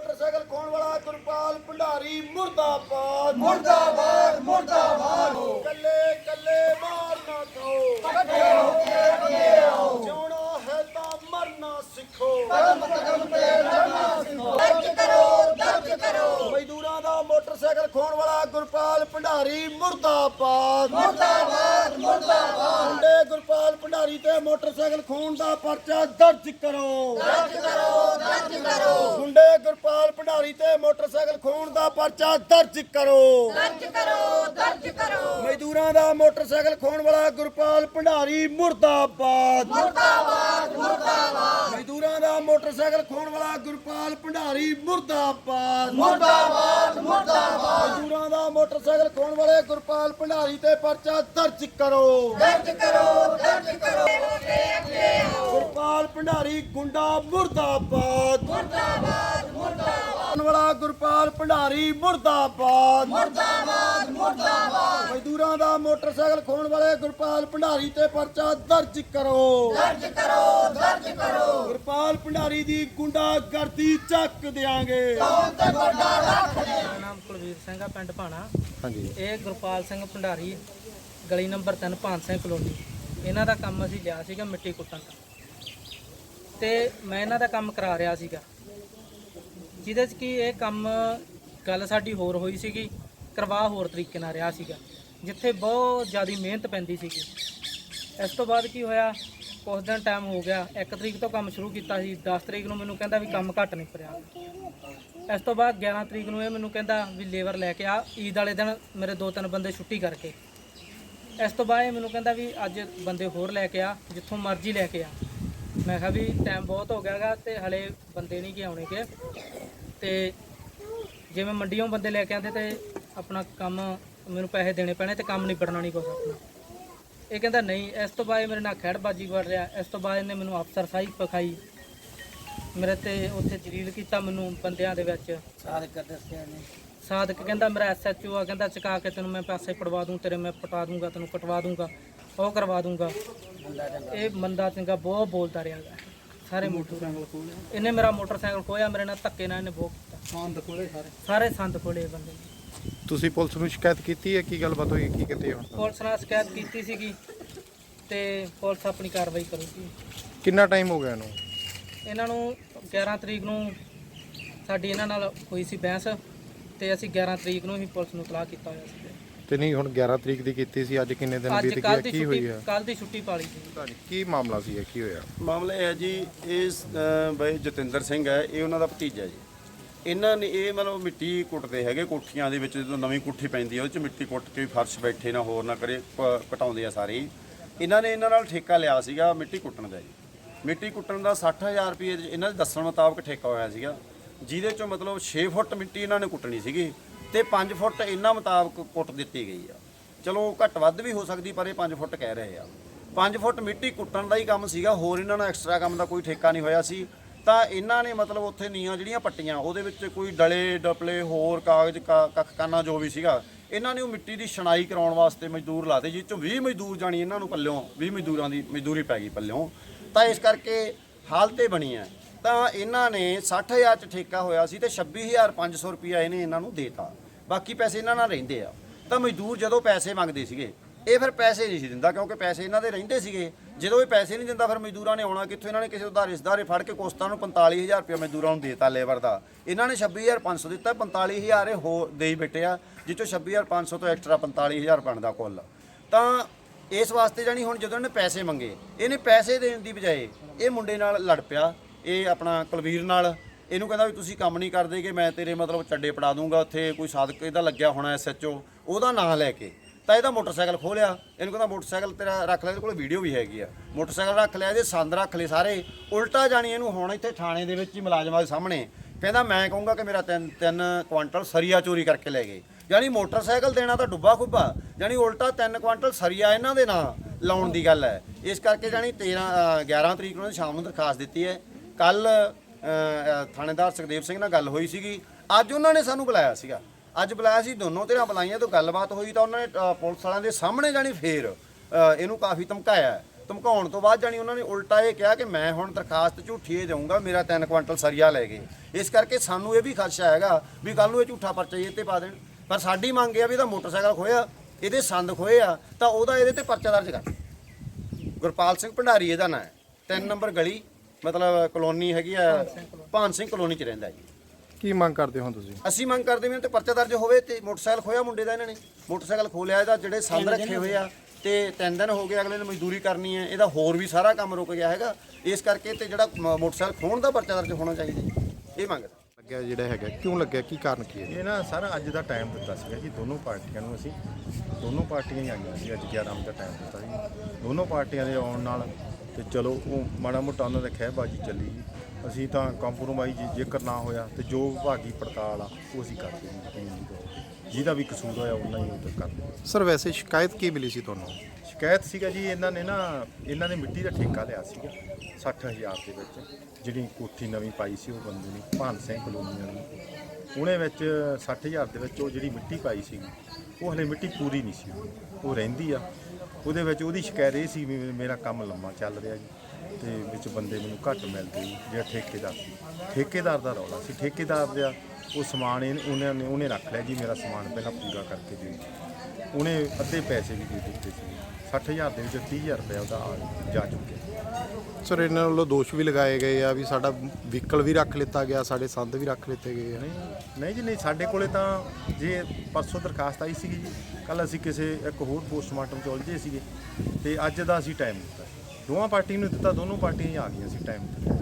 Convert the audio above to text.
Motorcycle ਖੋਣ ਵਾਲਾ ਗੁਰਪਾਲ ਭੰਡਾਰੀ ਮੁਰਦਾਬਾਦ। ਮੁਰਦਾਬਾਦ ਮੁਰਦਾਬਾਦ। ਕੱਲੇ ਕੱਲੇ ਮਾਰ ਨਾ ਖਾਓ। ਇਕੱਠੇ ਹੋ ਕੇ ਅੱਗੇ ਆਓ ਜਿਉਣਾ ਹੈ ਤਾਂ ਮਰਨਾ ਸਿੱਖੋ। ਕਦਮ ਕਦਮ ਤੇ ਲੜਨਾ ਸਿੱਖੋ। ਦਰਜ ਕਰੋ ਦਰਜ ਕਰੋ। ਮਜ਼ਦੂਰਾਂ ਦਾ ਮੋਟਰਸਾਈਕਲ ਖੋਣ ਵਾਲਾ ਗੁਰਪਾਲ ਭੰਡਾਰੀ ਮੁਰਦਾਬਾਦ। ਮੁਰਦਾਬਾਦ ਮੁਰਦਾਬਾਦ। ਮੁੰਡੇ ਗੁਰਪਾਲ ਭੰਡਾਰੀ ਤੇ ਮੋਟਰਸਾਈਕਲ ਖੋਣ ਦਾ ਪਰਚਾ ਦਰਜ ਕਰੋ। ਦਰਜ ਕਰੋ ਦਰਜ ਕਰੋ। ਗੁਰਪਾਲ ਭੰਡਾਰੀ ਤੇ ਮੋਟਰਸਾਈਕਲ ਖੋਣ ਦਾ ਪਰਚਾ ਦਰਜ ਕਰੋ। ਦਰਜ ਕਰੋ ਦਰਜ ਕਰੋ। ਮਜ਼ਦੂਰਾਂ ਦਾ ਮੋਟਰਸਾਈਕਲ ਖੋਣ ਵਾਲਾ ਗੁਰਪਾਲ ਭੰਡਾਰੀ ਮੁਰਦਾਬਾਦ। ਮੁਰਦਾਬਾਦ ਮੁਰਦਾਬਾਦ। ਮਜ਼ਦੂਰਾਂ ਦਾ ਮੋਟਰਸਾਈਕਲ ਖੋਣ ਵਾਲਾ ਗੁਰਪਾਲ ਭੰਡਾਰੀ ਮੁਰਦਾਬਾਦ। ਮੁਰਦਾਬਾਦ ਮੁਰਦਾਬਾਦ। ਮਜ਼ਦੂਰਾਂ ਦਾ ਮੋਟਰਸਾਈਕਲ ਖੋਣ ਵਾਲੇ ਗੁਰਪਾਲ ਭੰਡਾਰੀ ਤੇ ਪਰਚਾ ਦਰਜ ਕਰੋ। ਦਰਜ ਕਰੋ ਦਰਜ ਕਰੋ। ਭੰਡਾਰੀ ਗੁੰਡਾ ਮੁਰਦਾਬਾਦ। ਮੁਰਦਾਬਾਦ ਮੁਰਦਾਬਾਦ ਵਾਲਾ ਗੁਰਪਾਲ ਭੰਡਾਰੀ ਮੁਰਦਾਬਾਦ। ਮੁਰਦਾਬਾਦ ਮੁਰਦਾਬਾਦ ਮਜ਼ਦੂਰਾਂ ਦਾ ਮੋਟਰਸਾਈਕਲ ਖੋਣ ਵਾਲੇ ਗੁਰਪਾਲ ਭੰਡਾਰੀ ਤੇ ਪਰਚਾ ਦਰਜ ਕਰੋ। ਦਰਜ ਕਰੋ ਦਰਜ ਕਰੋ। ਗੁਰਪਾਲ ਭੰਡਾਰੀ ਦੀ ਗੁੰਡਾਗਰਦੀ ਚੱਕ ਦਿਆਂਗੇ। ਕੌਣ ਤੇ ਗੋਡਾ ਰੱਖ ਦੇ। ਮੇਰਾ ਨਾਮ ਕੁਲਵੀਰ ਸਿੰਘ ਆ ਪਿੰਡ ਭਾਣਾ। ਹਾਂਜੀ। ਇਹ ਗੁਰਪਾਲ ਸਿੰਘ ਭੰਡਾਰੀ ਗਲੀ ਨੰਬਰ 3 ਭਾਨ ਸਿੰਘ ਕਲੋਨੀ। ਇਹਨਾਂ ਦਾ ਕੰਮ ਅਸੀਂ ਲਿਆ ਸੀਗਾ ਮਿੱਟੀ ਕੁੱਟਣ ਦਾ। ਤੇ ਮੈਂ ਇਹਨਾਂ ਦਾ ਕੰਮ ਕਰਾ ਰਿਹਾ ਸੀਗਾ। ਜਿਹਦੇ 'ਚ ਕਿ ਇਹ ਕੰਮ ਗੱਲ ਸਾਡੀ ਹੋਰ ਹੋਈ ਸੀਗੀ, ਕਰਵਾ ਹੋਰ ਤਰੀਕੇ ਨਾਲ ਰਿਹਾ ਸੀਗਾ। ਜਿੱਥੇ ਬਹੁਤ ਜ਼ਿਆਦਾ ਮਿਹਨਤ ਪੈਂਦੀ ਸੀਗੀ। ਇਸ ਤੋਂ ਬਾਅਦ ਕੀ ਹੋਇਆ ਉਸ ਦਿਨ ਟਾਈਮ ਹੋ ਗਿਆ 1 ਤਰੀਕ ਤੋਂ ਕੰਮ ਸ਼ੁਰੂ ਕੀਤਾ ਸੀ। 10 ਤਰੀਕ ਨੂੰ ਮੈਨੂੰ ਕਹਿੰਦਾ ਵੀ ਕੰਮ ਘੱਟ ਨਹੀਂ ਪਰਿਆ ਇਸ ਤੋਂ ਬਾਅਦ 11 ਤਰੀਕ ਨੂੰ ਇਹ ਮੈਨੂੰ ਕਹਿੰਦਾ ਵੀ ਲੇਬਰ ਲੈ ਕੇ ਆ, ਈਦ ਵਾਲੇ ਦਿਨ ਮੇਰੇ ਦੋ ਤਿੰਨ ਬੰਦੇ ਛੁੱਟੀ ਕਰਕੇ। ਇਸ ਤੋਂ ਬਾਅਦ ਇਹ ਮੈਨੂੰ ਕਹਿੰਦਾ ਵੀ ਅੱਜ ਬੰਦੇ ਹੋਰ ਲੈ ਕੇ ਆ, ਜਿੱਥੋਂ ਮਰਜ਼ੀ ਲੈ ਕੇ ਆ। ਮੈਂ ਕਿਹਾ ਵੀ ਟਾਈਮ ਬਹੁਤ ਹੋ ਗਿਆਗਾ ਤੇ ਹਲੇ ਬੰਦੇ ਨਹੀਂ ਕਿ ਆਉਣੇਗੇ। ਤੇ ਜਿਵੇਂ ਮੰਡੀੋਂ ਬੰਦੇ ਲੈ ਕੇ ਆਉਂਦੇ ਤੇ ਆਪਣਾ ਕੰਮ ਮੈਨੂੰ ਪੈਸੇ ਦੇਣੇ ਪੈਣੇ ਤੇ ਕੰਮ ਨਿਬੜਨਾ ਨਹੀਂ ਕੁਛ ਆਪਣਾ। ਇਹ ਕਹਿੰਦਾ ਨਹੀਂ ਇਸ ਤੋਂ ਬਾਅਦ ਮੇਰੇ ਨਾਲ ਖੈੜਬਾਜੀ ਕਰ ਰਿਹਾ। ਇਸ ਤੋਂ ਬਾਅਦ ਇਹਨੇ ਮੈਨੂੰ ਅਫਸਰ ਸਾਈ ਪਖਾਈ ਮੇਰੇ ਤੇ ਉੱਥੇ ਜਲੀਲ ਕੀਤਾ ਮੈਨੂੰ ਬੰਦਿਆਂ ਦੇ ਵਿੱਚ। ਸਾਦਕ ਦੱਸਿਆ ਨੇ ਸਾਦਕ ਕਹਿੰਦਾ ਮੇਰਾ ਐਸਐਚਓ ਆ ਕਹਿੰਦਾ ਚਕਾ ਕੇ ਤੈਨੂੰ ਮੈਂ ਪੈਸੇ ਪੜਵਾ ਦੂੰ ਤੇਰੇ ਮੈਂ ਪਟਾ ਦੂੰਗਾ ਤੈਨੂੰ ਕਟਵਾ ਦੂੰਗਾ। ਉਹ ਕਰਵਾ ਦੂੰਗਾ। ਇਹ ਮੰਦਾ ਚੰਗਾ ਬਹੁਤ ਬੋਲਦਾ ਰਿਹਾ ਗਾ। ਸਾਰੇ ਮੋਟਰਸਾਈਕਲ ਇਹਨੇ ਮੇਰਾ ਮੋਟਰਸਾਈਕਲ ਖੋਇਆ ਮੇਰੇ ਨਾਲ ਧੱਕੇ ਨਾਲ ਇਹਨੇ ਬਹੁਤ ਕੀਤਾ। ਸੰਦ ਖੋਲੇ ਸਾਰੇ। ਸਾਰੇ ਸੰਦ ਖੋਲੇ ਇਹ ਬੰਦੇ ਨੇ। ਤੁਸੀਂ ਪੁਲਿਸ ਨੂੰ ਸ਼ਿਕਾਇਤ ਕੀਤੀ ਹੈ? ਕੀ ਗੱਲਬਾਤ ਹੋਈ? ਕੀ ਕਹਿੰਦੇ ਹੁਣ? ਪੁਲਿਸ ਨਾਲ ਸ਼ਿਕਾਇਤ ਕੀਤੀ ਸੀਗੀ ਤੇ ਪੁਲਿਸ ਆਪਣੀ ਕਾਰਵਾਈ ਕਰੂਗੀ। ਕਿੰਨਾ ਟਾਈਮ ਹੋ ਗਿਆ ਇਹਨੂੰ? ਇਹਨਾਂ ਨੂੰ 11 ਤਰੀਕ ਨੂੰ ਸਾਡੀ ਇਹਨਾਂ ਨਾਲ ਹੋਈ ਸੀ ਬਹਿਸ ਤੇ ਅਸੀਂ 11 ਤਰੀਕ ਨੂੰ ਹੀ ਪੁਲਿਸ ਨੂੰ ਤਲਾਹ ਕੀਤਾ ਹੋਇਆ ਸੀ। ਤੇ ਨਹੀਂ ਹੁਣ 11 ਤਰੀਕ ਦੀ ਕੀਤੀ ਸੀ ਅੱਜ ਕਿੰਨੇ ਦਿਨ ਬੀਤ ਗਏ ਕੀ ਹੋਈ ਹੈ ਕੱਲ ਦੀ ਛੁੱਟੀ ਪਾਲੀ ਸੀ। ਕੀ ਮਾਮਲਾ ਸੀ ਇਹ ਕੀ ਹੋਇਆ? ਮਾਮਲਾ ਇਹ ਹੈ ਜੀ ਇਹ ਅ, ਬਈ ਜਤਿੰਦਰ ਸਿੰਘ ਹੈ ਇਹ ਉਹਨਾਂ ਦਾ ਭਤੀਜਾ ਜੀ। ਇਹਨਾਂ ਨੇ ਇਹ ਮਤਲਬ ਮਿੱਟੀ ਕੁੱਟਦੇ ਹੈਗੇ ਕੋਠੀਆਂ ਦੇ ਵਿੱਚ ਜਦੋਂ ਨਵੀਂ ਕੋਠੀ ਪੈਂਦੀ ਹੈ ਉਹਦੇ ਚ ਮਿੱਟੀ ਕੁੱਟ ਕੇ ਫਰਸ਼ ਬੈਠੇ ਨਾ ਹੋਰ ਨਾ ਕਰੇ ਪ- ਕਟਾਉਂਦੇ ਆ ਸਾਰੇ ਹੀ। ਇਹਨਾਂ ਨੇ ਇਹਨਾਂ ਨਾਲ ਠੇਕਾ ਲਿਆ ਸੀਗਾ ਮਿੱਟੀ ਕੁੱਟਣ ਦਾ ਜੀ। ਮਿੱਟੀ ਕੁੱਟਣ ਦਾ 60000 ਰੁਪਏ ਇਹਨਾਂ ਦੇ ਦੱਸਣ ਮੁਤਾਬਕ ਠੇਕਾ ਹੋਇਆ ਸੀਗਾ। ਜਿਹਦੇ ਚੋਂ ਮਤਲਬ 6 ਫੁੱਟ ਮਿੱਟੀ ਇਹਨਾਂ ਨੇ ਕੁੱਟਣੀ ਸੀਗੀ। ਤੇ 5 ਫੁੱਟ ਇਹਨਾਂ ਮੁਤਾਬਕ ਕੁੱਟ ਦਿੱਤੀ ਗਈ ਆ। ਚਲੋ ਘੱਟ ਵੱਧ ਵੀ ਹੋ ਸਕਦੀ, ਪਰ ਇਹ 5 ਫੁੱਟ ਕਹਿ ਰਹੇ ਆ। 5 ਫੁੱਟ ਮਿੱਟੀ ਕੁੱਟਣ ਦਾ ਹੀ ਕੰਮ ਸੀਗਾ, ਹੋਰ ਇਹਨਾਂ ਨੂੰ ਐਕਸਟਰਾ ਕੰਮ ਦਾ ਕੋਈ ਠੇਕਾ ਨਹੀਂ ਹੋਇਆ ਸੀ। ਤਾਂ ਇਹਨਾਂ ਨੇ ਮਤਲਬ ਉੱਥੇ ਨੀਆਂ ਜਿਹੜੀਆਂ ਪੱਟੀਆਂ, ਉਹਦੇ ਵਿੱਚ ਕੋਈ ਡਲੇ, ਡਪਲੇ, ਹੋਰ ਕਾਗਜ਼, ਕਾ- ਕੱਖ ਜੋ ਵੀ ਸੀਗਾ, ਇਹਨਾਂ ਨੇ ਉਹ ਮਿੱਟੀ ਦੀ ਛਣਾਈ ਕਰਾਉਣ ਵਾਸਤੇ ਮਜ਼ਦੂਰ ਲਾਤੇ ਜਿਸ ਚੋਂ 20 ਮਜ਼ਦੂਰ ਜਾਣੀ ਇਹਨਾਂ ਨੂੰ ਪੱਲਿਓਂ 20 ਮਜ਼ਦੂਰਾਂ ਦੀ, ਮਜ਼ਦੂਰੀ ਪੈ ਗਈ ਪੱਲਿਓਂ। ਤਾਂ ਇਸ ਕਰਕੇ ਹਾਲਤੇ ਬਣੀ ਹੈ। ਤਾਂ ਇਹਨਾਂ ਨੇ 60000 ਚ ਠੇਕਾ ਹੋਇਆ ਸੀ ਤੇ 26500 ਰੁਪਇਆ ਇਹਨੇ ਇਹਨਾਂ ਨੂੰ ਦੇਤਾ। ਬਾਕੀ ਪੈਸੇ ਇਹਨਾਂ ਨਾਲ ਰਹਿੰਦੇ ਆ। ਤਾਂ ਮਜ਼ਦੂਰ ਜਦੋਂ ਪੈਸੇ ਮੰਗਦੇ ਸੀਗੇ, ਇਹ ਫਿਰ ਪੈਸੇ ਨਹੀਂ ਸੀ ਦਿੰਦਾ ਕਿਉਂਕਿ ਪੈਸੇ ਇਹਨਾਂ ਦੇ ਰਹਿੰਦੇ ਸੀਗੇ। ਜਦੋਂ ਇਹ ਪੈਸੇ ਨਹੀਂ ਦਿੰਦਾ, ਫਿਰ ਮਜ਼ਦੂਰਾਂ ਨੇ ਆਉਣਾ ਕਿੱਥੋਂ? ਇਹਨਾਂ ਨੇ ਕਿਸੇ ਉਧਾਰੇ ਰਿਸ਼ਤੇਦਾਰੇ ਫੜ ਕੇ ਕੋਸਤਾਂ ਨੂੰ 45000 ਰੁਪਏ ਮਜ਼ਦੂਰਾਂ ਨੂੰ ਦੇਤਾ ਲੇਬਰ ਦਾ। ਇਹਨਾਂ ਨੇ 26500 ਦਿੱਤਾ 45000 ਇਹ ਹੋ ਦੇਈ ਬੈਠੇ ਆ ਜਿੱਚੋਂ 26500 ਤੋਂ ਐਕਸਟਰਾ 45000 ਬਣਦਾ ਕੁੱਲ। ਤਾਂ ਇਸ ਵਾਸਤੇ ਜਾਨੀ ਹੁਣ ਜਦੋਂ ਇਹਨੇ ਪੈਸੇ ਮੰਗੇ, ਇਹਨੇ ਪੈਸੇ ਦੇਣ ਦੀ ਬਜਾਏ ਇਹ ਮੁੰਡੇ ਨਾਲ ਲੜ ਪਿਆ, ਇਹ ਆਪਣਾ ਕੁਲਵੀਰ ਨਾਲ ਇਹਨੂੰ ਕਹਿੰਦਾ ਵੀ ਤੁਸੀਂ ਕੰਮ ਨਹੀਂ ਕਰਦੇ ਕਿ ਮੈਂ ਤੇਰੇ ਮਤਲਬ ਚੱਡੇ ਪੜਾ ਦੂੰਗਾ ਉੱਥੇ ਕੋਈ ਸਾਦਕ ਇਹਦਾ ਲੱਗਿਆ ਹੋਣਾ ਐਸਐਚਓ ਉਹਦਾ ਨਾਂ ਲੈ ਕੇ। ਤਾਂ ਇਹਦਾ ਮੋਟਰਸਾਈਕਲ ਖੋਲਿਆ ਇਹਨੂੰ ਕਹਿੰਦਾ ਮੋਟਰਸਾਈਕਲ ਤੇਰਾ ਰੱਖ ਲੈ ਇਹਦੇ ਕੋਲ ਵੀਡੀਓ ਵੀ ਹੈਗੀ ਆ। ਮੋਟਰਸਾਈਕਲ ਰੱਖ ਲਿਆ ਇਹਦੇ ਸੰਦ ਰੱਖ ਲਏ ਸਾਰੇ। ਉਲਟਾ ਜਾਣੀ ਇਹਨੂੰ ਹੁਣ ਇੱਥੇ ਥਾਣੇ ਦੇ ਵਿੱਚ ਹੀ ਮੁਲਾਜ਼ਮਾਂ ਦੇ ਸਾਹਮਣੇ। ਕਹਿੰਦਾ ਮੈਂ ਕਹੂੰਗਾ ਕਿ ਮੇਰਾ ਤਿੰਨ ਤਿੰਨ ਕੁਆਂਟਲ ਸਰੀਆ ਚੋਰੀ ਕਰਕੇ ਲੈ ਗਏ। ਯਾਨੀ ਮੋਟਰਸਾਈਕਲ ਦੇਣਾ ਤਾਂ ਡੁੱਬਾ ਖੁੱਬਾ ਯਾਨੀ ਉਲਟਾ ਤਿੰਨ ਕੁਆਂਟਲ ਸਰੀਆ ਇਹਨਾਂ ਦੇ ਨਾਂ ਲਾਉਣ ਦੀ ਗੱਲ ਹੈ। ਇਸ ਕਰਕੇ ਜਾਨੀ 13 ਅ, 11 ਤਰੀਕ ਨੂੰ ਇਹਨੇ ਸ਼ਾਮ ਨੂੰ ਦਰਖਾਸਤ ਦਿੱਤੀ ਹੈ। ਕੱਲ ਥਾਣੇਦਾਰ ਸੁਖਦੇਵ ਸਿੰਘ ਨਾਲ ਗੱਲ ਹੋਈ ਸੀਗੀ। ਅੱਜ ਉਹਨਾਂ ਨੇ ਸਾਨੂੰ ਬੁਲਾਇਆ ਸੀਗਾ। ਅੱਜ ਬੁਲਾਇਆ ਸੀ, ਦੋਨੋਂ ਧਿਰਾਂ ਬੁਲਾਈਆਂ ਤੋਂ ਗੱਲਬਾਤ ਹੋਈ ਤਾਂ ਉਹਨਾਂ ਨੇ ਪੁਲਿਸ ਵਾਲਿਆਂ ਦੇ ਸਾਹਮਣੇ ਜਾਣੀ ਫੇਰ ਇਹਨੂੰ ਕਾਫੀ ਧਮਕਾਇਆ ਧਮਕਾਉਣ ਤੋਂ ਬਾਅਦ ਜਾਣੀ ਉਹਨਾਂ ਨੇ ਉਲਟਾ ਇਹ ਕਿਹਾ ਕਿ ਮੈਂ ਹੁਣ ਦਰਖਾਸਤ ਝੂਠੀ ਇਹ ਦਊਂਗਾ, ਮੇਰਾ 3 ਕੁਆਂਟਲ ਸਰੀਆ ਲੈ ਗਏ ਇਸ ਕਰਕੇ ਸਾਨੂੰ ਇਹ ਵੀ ਖਦਸ਼ਾ ਹੈਗਾ ਵੀ ਕੱਲ ਨੂੰ ਇਹ ਝੂਠਾ ਪਰਚਾ ਇਹ ਤੇ ਪਾ ਦੇਣ। ਪਰ ਸਾਡੀ ਮੰਗ ਇਹ ਆ ਵੀ ਇਹਦਾ ਮੋਟਰਸਾਈਕਲ ਖੋਇਆ ਇਹਦੇ ਸੰਦ ਖੋਏ ਆ, ਤਾਂ ਉਹਦਾ ਇਹਦੇ ਤੇ ਪਰਚਾ ਦਰਜ ਕਰ। ਗੁਰਪਾਲ ਸਿੰਘ ਭੰਡਾਰੀ ਇਹਦਾ ਨਾਂ ਹੈ। 3 ਨੰਬਰ ਗਲੀ ਮਤਲਬ ਕਲੋਨੀ ਹੈਗੀ ਆ ਭਾਨ ਸਿੰਘ ਕਲੋਨੀ ਚ ਰਹਿੰਦਾ ਜੀ। ਕੀ ਮੰਗ ਕਰਦੇ ਹੋ ਤੁਸੀਂ? ਅਸੀਂ ਮੰਗ ਕਰਦੇ ਵੀ ਤੇ ਪਰਚਾ ਦਰਜ ਹੋਵੇ ਤੇ ਮੋਟਰਸਾਈਕਲ ਖੋਇਆ ਮੁੰਡੇ ਦਾ ਇਹਨਾਂ ਨੇ। ਮੋਟਰਸਾਈਕਲ ਖੋਲਿਆ ਇਹਦਾ ਜਿਹੜੇ ਸੰਦ ਰੱਖੇ ਹੋਏ ਆ ਤੇ ਤਿੰਨ ਦਿਨ ਹੋ ਗਏ ਅਗਲੇ ਨੇ ਮਜ਼ਦੂਰੀ ਕਰਨੀ ਹੈ ਇਹਦਾ ਹੋਰ ਵੀ ਸਾਰਾ ਕੰਮ ਰੁਕ ਗਿਆ ਹੈਗਾ। ਇਸ ਕਰਕੇ ਤੇ ਜਿਹੜਾ ਮੋਟਰਸਾਈਕਲ ਖੋਣ ਦਾ ਪਰਚਾ ਦਰਜ ਹੋਣਾ ਚਾਹੀਦਾ ਜੀ। ਇਹ ਮੰਗ ਲੱਗਿਆ ਜਿਹੜਾ ਹੈਗਾ ਕਿਉਂ ਲੱਗਿਆ ਕੀ ਕਾਰਨ ਕੀ ਹੈ ਇਹ ਨਾ ਸਾਰਾ ਅੱਜ ਦਾ ਟਾਈਮ ਦਿੱਤਾ ਸੀਗਾ ਜੀ ਦੋਨੋਂ ਪਾਰਟੀਆਂ ਨੂੰ ਅਸੀਂ ਦੋਨੋਂ ਪਾਰਟੀਆਂ ਹੀ ਆਈਆਂ ਸੀ ਅੱਜ 11 ਵਜੇ ਦਾ ਟਾਈਮ ਦਿੱਤਾ ਸੀ। ਦੋਨੋਂ ਪਾਰਟੀਆਂ ਦੇ ਆਉਣ ਨਾਲ ਤੇ ਚਲੋ ਉਹ ਮਾੜਾ ਮੋਟਾ ਉਹਨਾਂ ਦੇ ਖਹਿਬਾਜੀ ਚੱਲੀ ਜੀ। ਅਸੀਂ ਤਾਂ ਕੰਪਰੋਮਾਈਜ਼ ਜੇਕਰ ਨਾ ਹੋਇਆ ਤੇ ਜੋ ਵਿਭਾਗੀ ਪੜਤਾਲ ਆ ਉਹ ਅਸੀਂ ਕਰਦੇ ਹਾਂ। ਯਕੀਨ ਦੀ ਤੌਰ ਤੇ। ਜਿਹਦਾ ਵੀ ਕਸੂਰ ਹੋਇਆ ਉਹਨਾਂ ਹੀ ਉਹ ਤੇ ਕਰਦੇ ਹਾਂ। ਸਰ ਵੈਸੇ ਸ਼ਿਕਾਇਤ ਕੀ ਮਿਲੀ ਸੀ ਤੁਹਾਨੂੰ? ਸ਼ਿਕਾਇਤ ਸੀਗਾ ਜੀ ਇਹਨਾਂ ਨੇ ਨਾ ਇਹਨਾਂ ਨੇ ਮਿੱਟੀ ਦਾ ਠੇਕਾ ਲਿਆ ਸੀਗਾ 60000 ਦੇ ਵਿੱਚ। ਜਿਹੜੀ ਕੋਠੀ ਨਵੀਂ ਪਾਈ ਸੀ ਉਹ ਬੰਦੇ ਨੇ ਭਾਨ ਸਿੰਘ ਕਲੋਨੀ ਵਾਲੀ। ਉਹਨੇ ਵਿੱਚ 60000 ਦੇ ਵਿੱਚ ਉਹ ਜਿਹੜੀ ਮਿੱਟੀ ਪਾਈ ਸੀ ਉਹ ਹਲੇ ਮਿੱਟੀ ਪੂਰੀ ਨਹੀਂ ਸੀ। ਉਹ ਰਹਿੰਦੀ ਆ। ਉਹਦੇ ਵਿੱਚ ਉਹਦੀ ਸ਼ਿਕਾਇਤ ਇਹ ਸੀ ਵੀ ਮੇਰਾ ਕੰਮ ਲੰਮਾ ਚੱਲ ਰਿਹਾ ਜੀ, ਤੇ ਵਿੱਚ ਬੰਦੇ ਮੈਨੂੰ ਘੱਟ ਮਿਲਦੇ ਜੀ, ਜਿਹੜਾ ਠੇਕੇਦਾਰ ਸੀ। ਠੇਕੇਦਾਰ ਦਾ ਰੌਲਾ ਸੀ। ਠੇਕੇਦਾਰ ਦਾ ਉਹ ਸਮਾਨ ਇਹਨੇ- ਉਹਨਾਂ ਨੇ, ਉਹਨੇ ਰੱਖ ਲਿਆ ਜੀ, ਮੇਰਾ ਸਮਾਨ ਪਹਿਲਾਂ ਪੂਰਾ ਕਰਕੇ ਦਿਓ ਉਹਨੇ ਅੱਧੇ ਪੈਸੇ ਵੀ ਦੇ ਦਿੱਤੇ ਸੀ। 60000 ਦੇ ਵਿੱਚੋਂ 30000 ਰੁਪਏ ਉਹਦਾ ਆ- ਜਾ ਚੁੱਕਿਆ। ਸਰ, ਇਹਨਾਂ ਵੱਲੋਂ ਦੋਸ਼ ਵੀ ਲਗਾਏ ਗਏ ਆ ਵੀ ਸਾਡਾ ਵਹੀਕਲ ਵੀ ਰੱਖ ਲਿੱਤਾ ਗਿਆ, ਸਾਡੇ ਸੰਦ ਵੀ ਰੱਖ ਲਿੱਤੇ ਗਏ ਆ। ਨਹੀਂ ਨਹੀਂ ਜੀ, ਨਹੀਂ, ਸਾਡੇ ਕੋਲੇ ਤਾਂ ਜੇ ਪਰਸੋਂ ਦਰਖਾਸਤ ਆਈ ਸੀਗੀ ਜੀ ਕੱਲ ਅਸੀਂ ਕਿਸੇ ਇੱਕ ਹੋਰ ਪੋਸਟਮਾਰਟਮ ਚ ਉਲਝੇ ਸੀਗੇ ਤੇ ਅੱਜ ਦਾ ਅਸੀਂ ਟਾਈਮ ਦਿੱਤਾ। ਦੋਵਾਂ ਪਾਰਟੀ ਨੂੰ ਦਿੱਤਾ, ਦੋਨੋਂ ਪਾਰਟੀਆਂ ਹੀ ਆ ਗਈਆਂ ਸੀ ਟਾਈਮ ਤੇ।